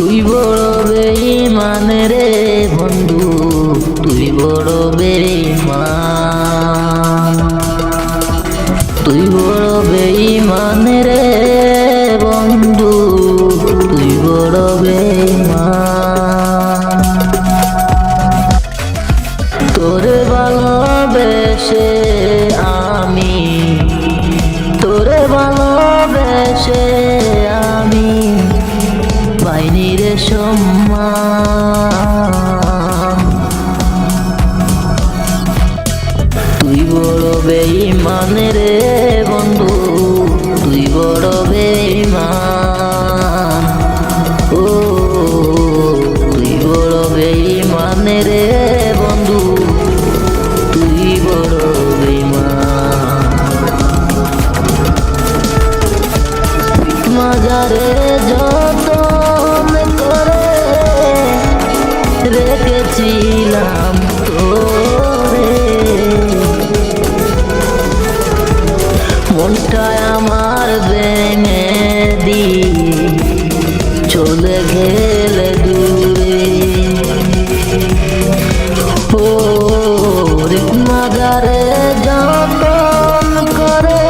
তুই বড় বেঈমান রে বন্ধু, তুই বড় বেঈমান। তুই বড় বেঈমান রে বন্ধু, তুই বড় বেঈমান। তোরে ভালোবেসে আমি, তোরে ভালোবেসে রে সম্মান তুই বড় বেঈমান রে বন্ধু তুই বড় রেখেছিলাম তোরে। মনটায় আমার ভেঙে দিয়ে চলে গেলে দূরে। ও মাজারে যতন করে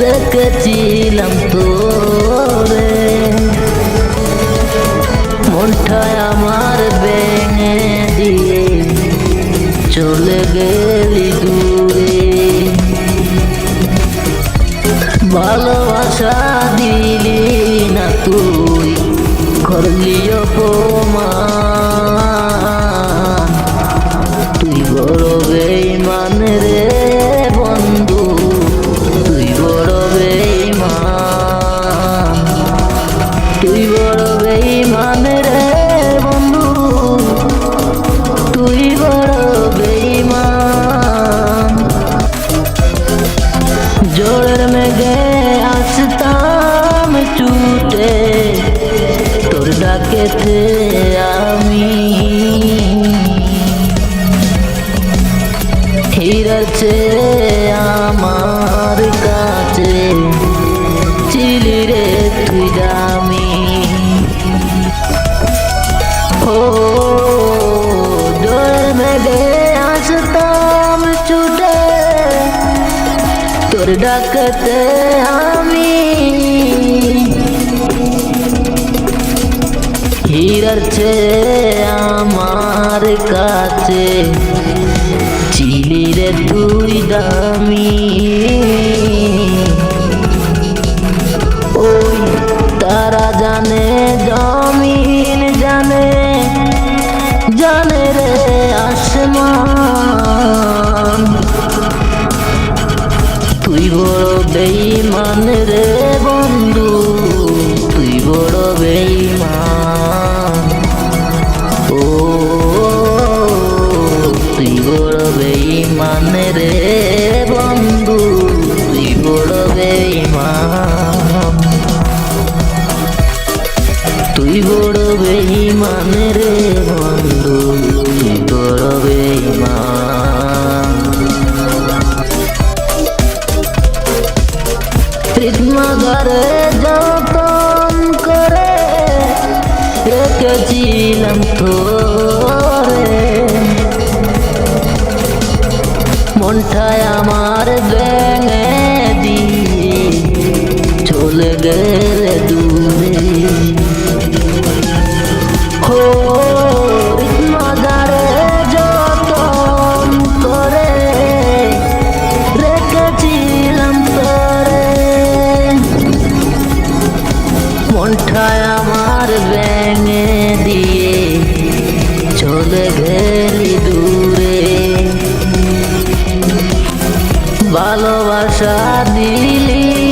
রেখেছিলাম তোরে। চলে গেলি দূরে। ভালোবাসা দিলি না তুই করলি অপমান। আমি। হীরার আমার কাছে, চিলি রে তুই দামি। ও জোর মেঘে আসতাম ছুটে, তোর ডাকতে আমি হীরার চেয়ে আমার কাছে। চিলি রে তুই দামি। ওই তারা জানে, জমিন জানে জানে রে আসমান। তুই বড় বেঈমান রে। তুই বড় বেঈমান রে বন্ধু তুই বড় বেঈমান তুই বড় বেঈমান রে বন্ধু তুই বড় বেঈমান হৃদমাগারে যতন আমার ভেঙে দিয়ে চলে গেলে ভালোবাসা দিলি